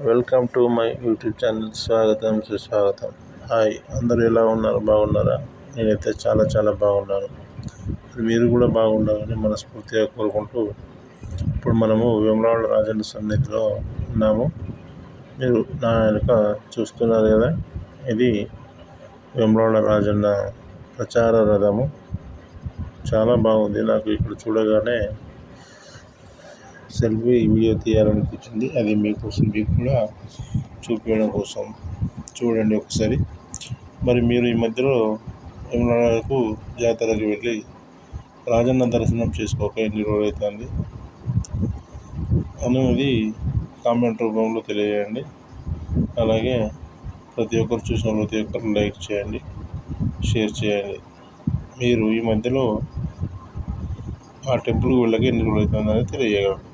Welcome to my YouTube channel. స్వాగతం సుస్వాగతం. Hi. అందరూ ఎలా ఉన్నారు? బాగున్నారా? నేనైతే చాలా చాలా బాగున్నాను. మీరు కూడా బాగుండాలని మనస్ఫూర్తిగా కోరుకుంటూ ఇప్పుడు మనము వేములవాడ రాజన్న సన్నిధిలో ఉన్నాము. మీరు నా వెనుక చూస్తున్నారు కదా ఇది వేములవాడ రాజన్న ప్రచార రథము. చాలా బాగుంది. నాకు ఇక్కడ చూడగానే సెల్ఫీ వీడియో తీయాలనిపించింది. అది మీకోసం మీకు కూడా చూపించడం కోసం. చూడండి ఒకసారి. మరి మీరు ఈ మధ్యలో ఎమ్మెల్యేకు జాతరకు వెళ్ళి రాజన్న దర్శనం చేసుకోక ఎన్ని రోజులైతుంది అనేది కామెంట్ రూపంలో తెలియజేయండి. అలాగే ప్రతి ఒక్కరు చూసిన ప్రతి ఒక్కరు లైక్ చేయండి షేర్ చేయండి. మీరు ఈ మధ్యలో ఆ టెంపుల్కి వెళ్ళక ఎన్ని రోజులు అవుతుందని తెలియజేయగలరు